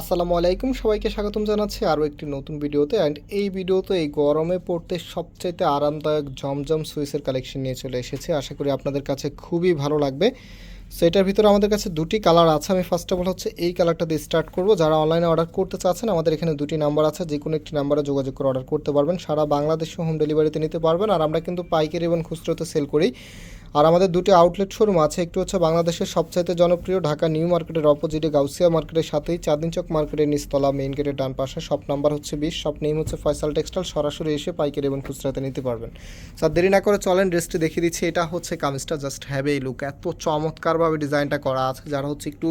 আসসালামু আলাইকুম, সবাইকে স্বাগতম জানাচ্ছি আরও একটি নতুন ভিডিওতে। অ্যান্ড এই ভিডিওতে এই গরমে পড়তে সবচাইতে আরামদায়ক জমজম সুইসের কালেকশন নিয়ে চলে এসেছে। আশা করি আপনাদের কাছে খুবই ভালো লাগবে। সো এটার ভিতরে আমাদের কাছে দুটি কালার আছে। আমি ফার্স্ট অফ অল হচ্ছে এই কালারটা দিয়ে স্টার্ট করব। যারা অনলাইনে অর্ডার করতে চাচ্ছেন, আমাদের এখানে দুটি নাম্বার আছে। যে কোনো একটি নাম্বারে যোগাযোগ করে অর্ডার করতে পারবেন। সারা বাংলাদেশে হোম ডেলিভারিতে নিতে পারবেন। আর আমরা কিন্তু পাইকারি এবং খুচরোতে সেল করি। আর আমাদের দুটি আউটলেট শোরুম আছে, একটু হচ্ছে বাংলাদেশের সবচাইতে জনপ্রিয় ঢাকা নিউ মার্কেটের অপোজিটে গাউসিয়া মার্কেটের সাথেই চাঁদিন চক মার্কেটের নিচতলা মেইন গেটের ডান পাশে শপ নাম্বার হচ্ছে বিশ শপ নেম হচ্ছে ফয়সাল টেক্সটাইল সরাসরি এসে পাইকারি এবং খুচরাতে নিতে পারবেন। স্যার, দেরি না করে চলেন ড্রেসটি দেখিয়ে দিচ্ছি, এটা হচ্ছে কামিজটা জাস্ট হ্যাভ এই লুক এত চমৎকারভাবে ডিজাইনটা করা আছে, যারা হচ্ছে একটু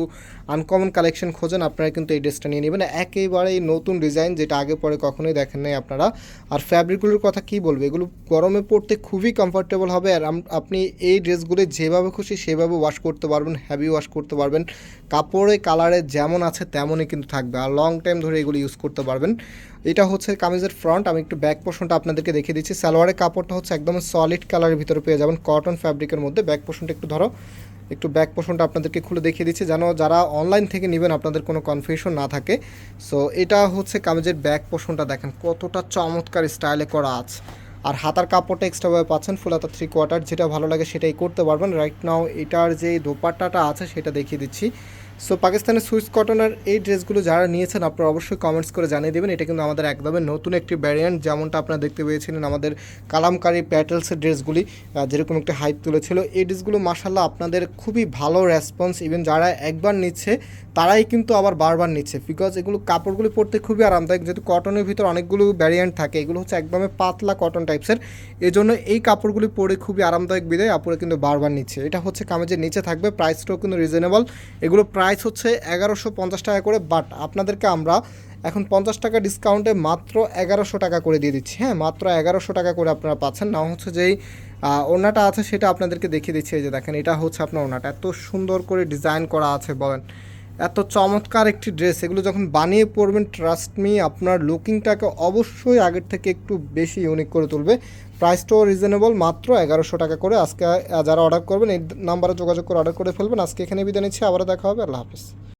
আনকমন কালেকশন খোঁজেন, আপনারা কিন্তু এই ড্রেসটা নিয়ে নেবেন। একেবারেই নতুন ডিজাইন, যেটা আগে পরে কখনোই দেখেন নাই আপনারা। আর ফ্যাব্রিকগুলোর কথা কি বলব, এগুলো গরমে পড়তে খুবই কমফোর্টেবল হবে, আর আপনি এই ড্রেসগুলো যেভাবে খুশি সেভাবে ওয়াশ করতে পারবেন হ্যাভি ওয়াশ করতে পারবেন। কাপড়ে কালারে যেমন আছে তেমনই কিন্তু থাকবে। আর লং টাইম ধরে এগুলো ইউজ করতে পারবেন। এটা হচ্ছে কামিজের ফ্রন্ট আমি একটু ব্যাক পোর্শনটা আপনাদেরকে দেখিয়ে দিচ্ছি। সালোয়ারের কাপড়টা হচ্ছে একদম সলিড কালারের ভিতরে পেয়ে যাবেন। কটন ফ্যাব্রিকের মধ্যে। ব্যাক পোর্শনটা একটু ধরো। একটু ব্যাক পোর্শনটা আপনাদেরকে খুলে দেখিয়ে দিচ্ছি। যেন যারা অনলাইন থেকে নেবেন, আপনাদের কোনো কনফিউশন না থাকে। সো এটা হচ্ছে কামিজের ব্যাক পোর্শনটা দেখেন। কতটা চমৎকার স্টাইলে করা আছে। আর হাতার কাপড়টা এক্সট্রাভাবে পাচ্ছেন ফুল হাতা থ্রি কোয়ার্টার যেটা ভালো লাগে সেটাই করতে পারবেন। রাইট নাও এটার যে দোপাট্টাটা আছে, সেটা দেখিয়ে দিচ্ছি। সো পাকিস্তানের সুইস কটনের এই ড্রেসগুলো যারা নিয়েছেন, আপনারা অবশ্যই কমেন্টস করে জানিয়ে দেবেন। এটা কিন্তু আমাদের একদমই নতুন একটি ভ্যারিয়েন্ট যেমনটা আপনারা দেখতে পেয়েছিলেন আমাদের কালামকারি প্যাটেলসের ড্রেসগুলি যেরকম একটা হাইপ তুলেছিল। এই ড্রেসগুলো মাসাল্লাহ আপনাদের খুবই ভালো রেসপন্স ইভেন যারা একবার নিচ্ছে, তারাই কিন্তু আবার বারবার নিচ্ছে। বিকজ এগুলো কাপড়গুলি পরতে খুবই আরামদায়ক, যেহেতু কটনের ভিতর অনেকগুলো ভ্যারিয়েন্ট থাকে, এগুলো হচ্ছে একদমই পাতলা কটন টাইপসের এই জন্য এই কাপড়গুলি পরে খুবই আরামদায়ক বিদায়, আপুরে কিন্তু বারবার নিচ্ছে। এটা হচ্ছে কামেজের নিচে থাকবে প্রাইসটাও কিন্তু রিজনেবল এগুলো প্রাইস হচ্ছে এগারোশো পঞ্চাশ টাকা করে বাট আপনাদেরকে আমরা এখন পঞ্চাশ টাকা ডিসকাউন্টে মাত্র এগারোশো টাকা করে দিয়ে দিচ্ছি। হ্যাঁ মাত্র এগারোশো টাকা করে আপনারা পাচ্ছেন। না হচ্ছে যেই ওনাটা আছে সেটা আপনাদেরকে দেখিয়ে দিচ্ছি। এই যে দেখেন, এটা হচ্ছে আপনার ওনাটা এত সুন্দর করে ডিজাইন করা আছে, বলেন। এত চমৎকার একটি ড্রেস। এগুলো যখন বানিয়ে পড়বেন ট্রাস্ট মি আপনার লুকিংটাকে অবশ্যই আগের থেকে একটু বেশি ইউনিক করে তুলবে। প্রাইসটাও রিজনেবল মাত্র এগারোশো টাকা করে। আজকে যারা অর্ডার করবেন, এই নাম্বারে যোগাযোগ করে অর্ডার করে ফেলবেন। আজকে এখানে বিদায় নিচ্ছি। আবারও দেখা হবে। আল্লাহ হাফিজ।